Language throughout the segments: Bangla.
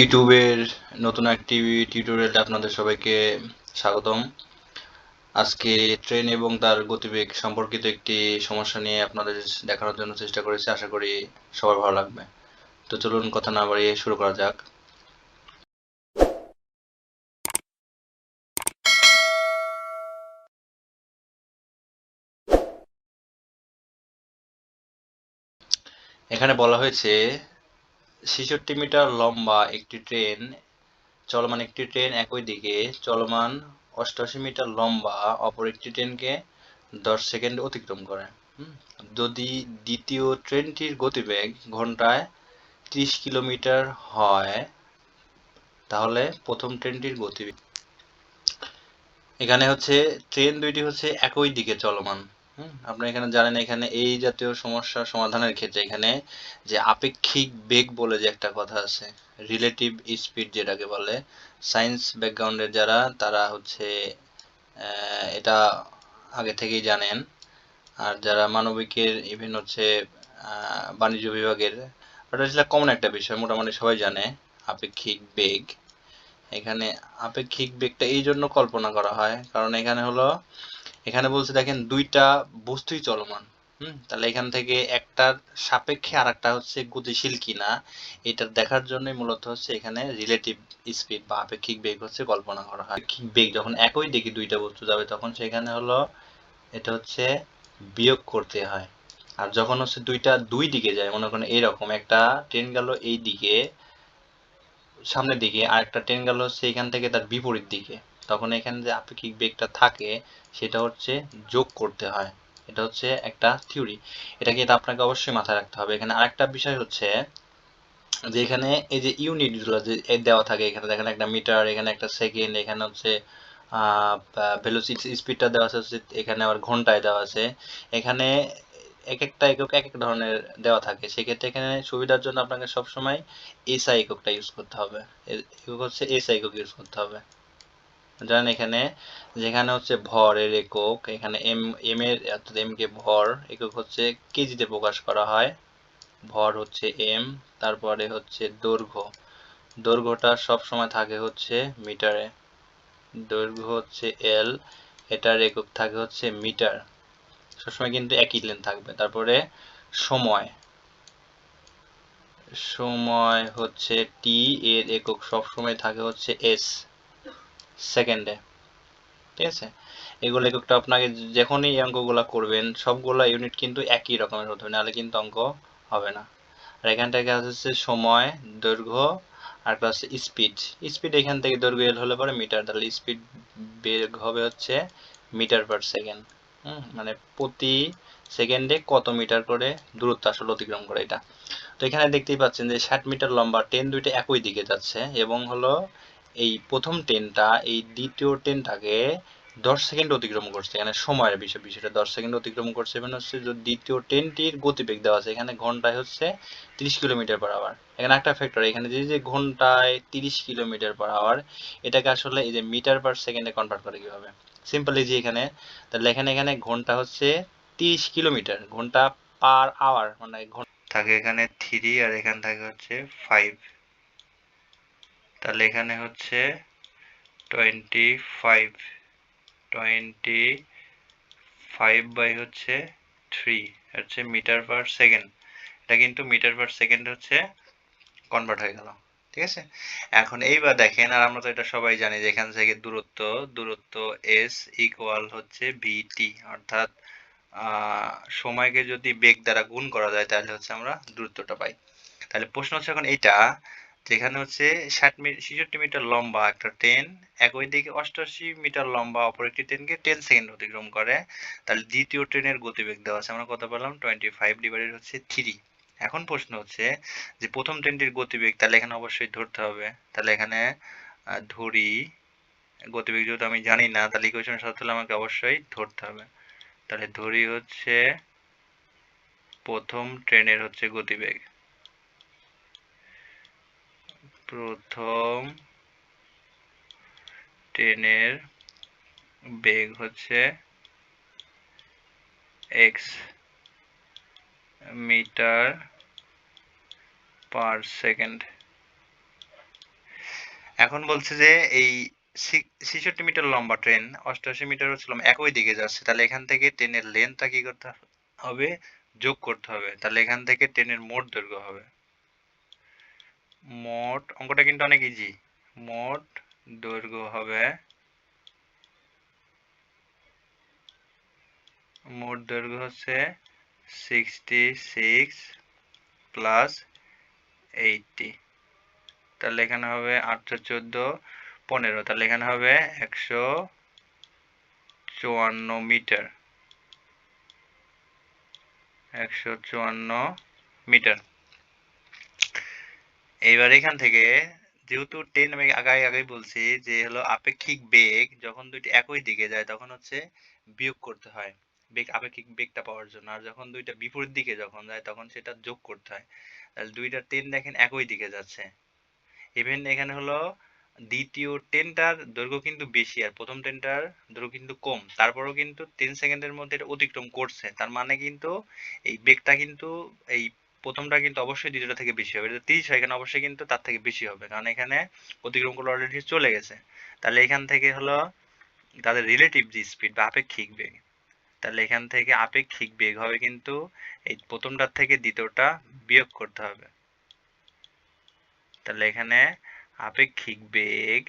ইউটিউবের নতুন একটি টিউটোরিয়ালে আপনাদের সবাইকে স্বাগতম। আজকে ট্রেন এবং তার গতিবেগ সম্পর্কিত একটি সমস্যা নিয়ে আপনাদের দেখানোর জন্য চেষ্টা করেছি, আশা করি সবার ভালো লাগবে। তো চলুন কথা না বাড়িয়ে শুরু করা যাক। এখানে বলা হয়েছে ছেষট্টি মিটার লম্বা একটি ট্রেন, চলমান একটি ট্রেন একই দিকে, চলমান অষ্টআশি মিটার লম্বা অপর একটি ট্রেনকে দশ সেকেন্ড অতিক্রম করে। যদি দ্বিতীয় ট্রেনটির গতিবেগ ঘন্টায় ত্রিশ কিলোমিটার হয়, তাহলে প্রথম ট্রেনটির গতিবেগ। এখানে হচ্ছে, ট্রেন দুইটি হচ্ছে একই দিকে চলমান। আপনারা এখানে জানেন, এখানে এই জাতীয় সমস্যা সমাধানের ক্ষেত্রে এখানে যে আপেক্ষিক বেগ বলে যে একটা কথা আছে রিলেটিভ স্পিড যেটাকে বলে সায়েন্স ব্যাকগ্রাউন্ডের যারা, তারা হচ্ছে এটা আগে থেকেই জানেন। আর যারা মানবিকের ইভেন হচ্ছে বাণিজ্য বিভাগের, ওটা আসলে কমন একটা বিষয়, মোটামুটি সবাই জানে, আপেক্ষিক বেগ। এখানে আপেক্ষিক বেগটা এই জন্য কল্পনা করা হয়, কারণ এখানে হলো এখানে বলছে দেখেন, দুইটা বস্তুই চলমান। হুম? তাহলে এখান থেকে একটার সাপেক্ষে আর একটা হচ্ছে গতিশীল কিনা এটা দেখার জন্য মূলত হচ্ছে এখানে রিলেটিভ স্পিড বা আপেক্ষিক বেগ হচ্ছে কল্পনা করা হয়। আপেক্ষিক বেগ যখন একই দিকে দুইটা বস্তু যাবে, তখন সেখানে হলো এটা হচ্ছে বিয়োগ করতে হয়। আর যখন হচ্ছে দুইটা দুই দিকে যায়, মনে করেন এইরকম একটা ট্রেন গেল এই দিকে, সামনের দিকে, আর একটা ট্রেন গেল হচ্ছে এখান থেকে তার বিপরীত দিকে। তখন এখানে যে আপেক্ষিক বেগটা থাকে, সেটা হচ্ছে যোগ করতে হয়। এটা হচ্ছে একটা থিওরি এটা কিন্তু আপনাকে অবশ্যই মাথায় রাখতে হবে। এখানে আরেকটা বিষয় হচ্ছে যে এখানে এই যে ইউনিটগুলো যে দেওয়া থাকে, এখানে দেখেন একটা মিটার এখানে একটা সেকেন্ড এখানে হচ্ছে ভেলোসিটি স্পিডটা দেওয়া আছে এখানে আবার ঘন্টায় দেওয়া আছে। এখানে এক একটা একক এক এক ধরনের দেওয়া থাকে। সেক্ষেত্রে এখানে সুবিধার জন্য আপনাকে সবসময় এসআই এককটা ইউজ করতে হবে। একক হচ্ছে এসআই একক ইউজ করতে হবে। জানেন এখানে, যেখানে হচ্ছে ভরের একক, এখানে এম এম এর অর্থাৎ এম কে ভর একক হচ্ছে কেজিতে প্রকাশ করা হয়। ভর হচ্ছে এম তারপরে হচ্ছে দৈর্ঘ্য। দৈর্ঘ্যটা সব সময় থাকে হচ্ছে মিটারে। দৈর্ঘ্য হচ্ছে এল এটার একক থাকে হচ্ছে মিটার। সবসময় কিন্তু একই লেন থাকবে। তারপরে সময়। সময় হচ্ছে টি এর একক সবসময় থাকে হচ্ছে এস সেকেন্ডে ঠিক আছে? এগুলো এককটা আপনাকে যখনই এই অঙ্কগুলো করবেন, সবগুলো ইউনিট কিন্তু একই রকমের হতে হবে, নাহলে কিন্তু অঙ্ক হবে না। আর এখান থেকে হচ্ছে সময়, দৈর্ঘ্য, আর একটা হচ্ছে স্পিড স্পিড এখান থেকে দৈর্ঘ্য এল হলে পরে মিটার তাহলে স্পিড বেগ হবে হচ্ছে মিটার পার সেকেন্ড মানে প্রতি সেকেন্ডে কত মিটার করে দূরত্ব আসলে অতিক্রম করে এটা। তো এখানে দেখতেই পাচ্ছেন যে ষাট মিটার লম্বা ট্রেন দুইটা একই দিকে যাচ্ছে, এবং হলো এই প্রথম ট্রেনটা এই দ্বিতীয় ট্রেনটাকে দশ সেকেন্ড অতিক্রম করছে। এখানে সময়ের বিষয়, বিষয়টা দশ সেকেন্ড অতিক্রম করছে। মানে হচ্ছে দ্বিতীয় ট্রেনটির গতিবেগ দেওয়া আছে। এখানে ঘন্টায় হচ্ছে তিরিশ কিলোমিটার পার আওয়ার এখানে একটা ফ্যাক্টর এখানে যে যে ঘন্টায় তিরিশ কিলোমিটার পার আওয়ার এটাকে আসলে এই যে মিটার পার সেকেন্ডে কনভার্ট করে কীভাবে? সিম্পলি যে এখানে। তাহলে এখানে এখানে ঘণ্টা হচ্ছে তিরিশ কিলোমিটার, ঘণ্টা পার আওয়ার মানে থাকে এখানে থ্রি আর এখানে থাকে হচ্ছে ফাইভ তাহলে এখানে হচ্ছে twenty five twenty five by হচ্ছে থ্রি হচ্ছে মিটার পার সেকেন্ড এটা কিন্তু মিটার পার সেকেন্ড হচ্ছে কনভার্ট হয়ে গেল, ঠিক আছে? এখন এইবার দেখেন, আর আমরা তো এটা সবাই জানি যে এখান থেকে দূরত্ব দূরত্ব এস ইকুয়াল হচ্ছে ভিটি অর্থাৎ সময়কে যদি বেগ দ্বারা গুণ করা যায়, তাহলে হচ্ছে আমরা দূরত্বটা পাই। তাহলে প্রশ্ন হচ্ছে এখন এইটা যেখানে হচ্ছে ষাট মিটার ছেষট্টি মিটার লম্বা একটা ট্রেন একই দিকে অষ্টআশি মিটার লম্বা অপর একটি ট্রেনকে টেন সেকেন্ড অতিক্রম করে। তাহলে দ্বিতীয় ট্রেনের গতিবেগ দেওয়া আছে, আমরা কত পেলাম? টোয়েন্টি ফাইভ ডিভাইডেড হচ্ছে থ্রি এখন প্রশ্ন হচ্ছে যে প্রথম ট্রেনটির গতিবেগ তাহলে এখানে অবশ্যই ধরতে হবে। তাহলে এখানে ধরি, গতিবেগ যেহেতু আমি জানি না, তাহলে ইকুয়েশনের সাথে আমাকে অবশ্যই ধরতে হবে। তাহলে ধরি হচ্ছে প্রথম ট্রেনের হচ্ছে গতিবেগ। প্রথম ট্রেনের বেগ হচ্ছে এক্স মিটার পার সেকেন্ড। এখন বলছে যে এই ছেষট্টি মিটার লম্বা ট্রেন, অষ্টআশি মিটার হচ্ছে একই দিকে যাচ্ছে। তাহলে এখান থেকে ট্রেনের লেন্থটা কি করতে হবে? যোগ করতে হবে। তাহলে এখান থেকে ট্রেনের মোট দৈর্ঘ্য হবে। মোট অঙ্কটা কিন্তু অনেক ইজি মোট দৈর্ঘ্য হবে, মোট দৈর্ঘ্য হচ্ছে সিক্সটি সিক্স প্লাস এইটটি তাহলে এখানে হবে আটশো চোদ্দ পনেরো, তাহলে এখানে হবে একশো চুয়ান্ন মিটার। একশো চুয়ান্ন মিটার। এইবার এখান থেকে যেহেতু টেন আমি আগে আগে বলছি যে হলো আপেক্ষিক বেগ যখন দুইটি একই দিকে যায় তখন হচ্ছে বিয়োগ করতে হয়। বেগ, আপেক্ষিক বেগটা পাওয়ার জন্য। আর যখন দুইটা বিপরীত দিকে যখন যায় তখন সেটা যোগ করতে হয়। তাহলে দুইটা ট্রেন দেখেন একই দিকে যাচ্ছে। ইভেন এখানে হলো দ্বিতীয় ট্রেনটার দৈর্ঘ্য কিন্তু বেশি আর প্রথম ট্রেনটার দৈর্ঘ্য কিন্তু কম। তারপরেও কিন্তু টেন সেকেন্ডের মধ্যে এটা অতিক্রম করছে। তার মানে কিন্তু এই বেগটা কিন্তু এই প্রথমটা কিন্তু অবশ্যই দ্বিতীয়টা থেকে বেশি হবে। এটা তিরিশ হয়, এখানে অবশ্যই কিন্তু তার থেকে বেশি হবে। কারণ এখানে অতিক্রম করে অলরেডি চলে গেছে। তাহলে এখান থেকে হলো তাদের রিলেটিভ যে স্পিড বা আপেক্ষিক বেগ, তাহলে এখান থেকে আপেক্ষিক বেগ হবে কিন্তু এই প্রথমটার থেকে দ্বিতীয়টা বিয়োগ করতে হবে। তাহলে এখানে আপেক্ষিক বেগ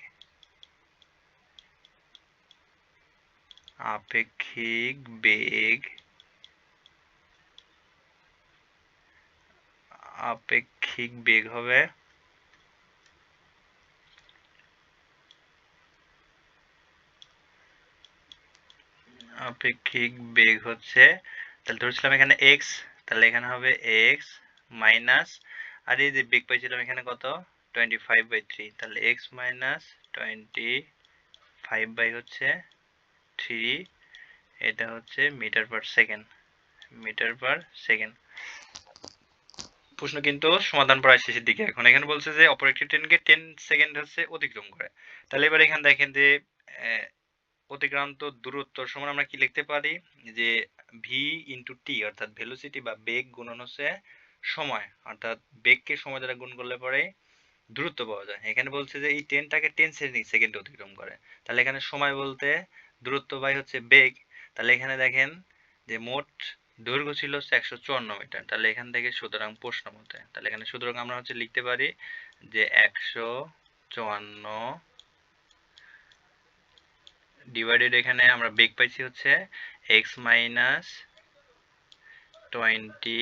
আপেক্ষিক বেগ আপেক্ষিক বেগ হবে আপেক্ষিক বেগ হচ্ছে, তাহলে ধরছিলাম এখানে এক্স তাহলে এখানে হবে এক্স মাইনাস আর এই যে বেগ পাইছিলাম এখানে কত? টোয়েন্টি ফাইভ বাই থ্রি তাহলে x minus twenty five by হচ্ছে থ্রি এটা হচ্ছে metre per second metre per second প্রশ্ন কিন্তু সমাধান প্রায় শেষের দিকে। এখন এখানে বলছে যে, অপর একটি ট্রেনকে টেন সেকেন্ড হচ্ছে অতিক্রম করে। তাহলে এবার এখানে দেখেন যে অতিক্রান্ত দূরত্ব সমান আমরা কি লিখতে পারি? যে ভি ইন্টু টি অর্থাৎ ভেলোসিটি বা বেগ গুণন হচ্ছে সময়। অর্থাৎ বেগকে সময় দ্বারা গুণ করলে পরে দূরত্ব পাওয়া যায়। এখানে বলছে যে, এই ট্রেনটাকে টেন সেকেন্ড অতিক্রম করে। তাহলে এখানে সময় বলতে দূরত্ব বাই হচ্ছে বেগ। তাহলে এখানে দেখেন যে, মোট দৈর্ঘ্য ছিল হচ্ছে একশো চুয়ান্ন মিটার। তাহলে এখান থেকে সুতরাং প্রশ্ন মতে, তাহলে এখানে সুতরাং আমরা হচ্ছে লিখতে পারি যে একশো চুয়ান্ন ডিভাইডেড এখানে আমরা বেগ পাইছি হচ্ছে x minus twenty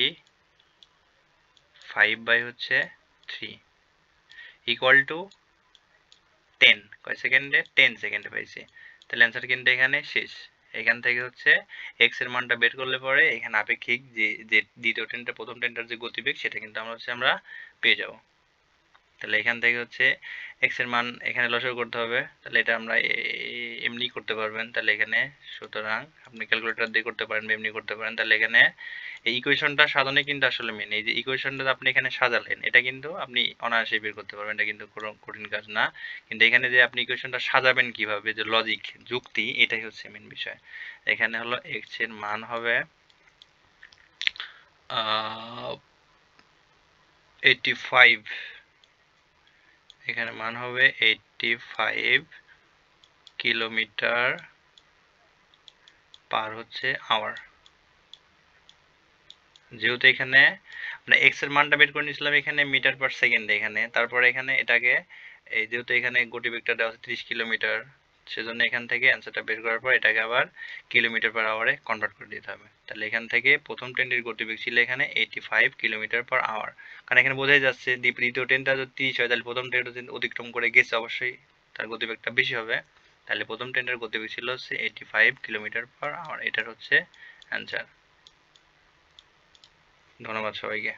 five by হচ্ছে থ্রি ইকুয়াল টু টেন কয় সেকেন্ডে? টেন সেকেন্ডে পাইছি। তাহলে অ্যান্সার কিন্তু এখানে শেষ। এখান থেকে হচ্ছে এক্সের মানটা বের করলে পরে এখানে আপেক্ষিক যে যে দ্বিতীয় ট্রেনটা প্রথম ট্রেনটার যে গতিবেগ, সেটা কিন্তু আমরা হচ্ছে আমরা পেয়ে যাব। তাহলে এখান থেকে হচ্ছে এক্সের মান এখানে লসর করতে হবে। তাহলে এটা আমরা এমনি করতে পারবেন, তাহলে এখানে সুতরাং আপনি ক্যালকুলেটর দিয়ে করতে পারেন এমনি করতে পারেন, তাহলে এখানে এই ইকুয়েশনটা সাজানো কিন্তু আসলে মেন এই যে ইকুয়েশনটা আপনি এখানে সাজালেন, এটা কিন্তু আপনি অনায়াসে বের করতে পারবেন, এটা কিন্তু কোনো কঠিন কাজ না। কিন্তু এখানে যে আপনি ইকুয়েশনটা সাজাবেন কীভাবে, যে লজিক যুক্তি, এটাই হচ্ছে মেন বিষয়। এখানে হলো এক্সের মান হবে এইটটি ফাইভ এখানে মান হবে এইটটি ফাইভ কিলোমিটার পার হচ্ছে আওয়ার যেহেতু এখানে মানে এক্সের মানটা বের করে নিয়েছিলাম এখানে মিটার পার সেকেন্ড এখানে, তারপরে এখানে এটাকে, এই যেহেতু এখানে গতিবেগটা দেওয়া আছে ত্রিশ কিলোমিটার, সেজন্য এখান থেকে অ্যান্সারটা বের করার পর এটাকে আবার কিলোমিটার পার আওয়ারে কনভার্ট করে দিতে হবে। তাহলে এখান থেকে প্রথম ট্রেনটির গতিবেগ ছিল এখানে eighty five kilometre per hour কারণ এখানে বোঝাই যাচ্ছে দ্বিতীয় ট্রেনটা যদি তিরিশ হয়, তাহলে প্রথম ট্রেনটা অতিক্রম করে গেছে, অবশ্যই তার গতিবেগটা বেশি হবে। তাহলে প্রথম ট্রেনটার গতিবেগ ছিল হচ্ছে eighty five kilometre per hour এটার হচ্ছে অ্যান্সার ধন্যবাদ সবাইকে।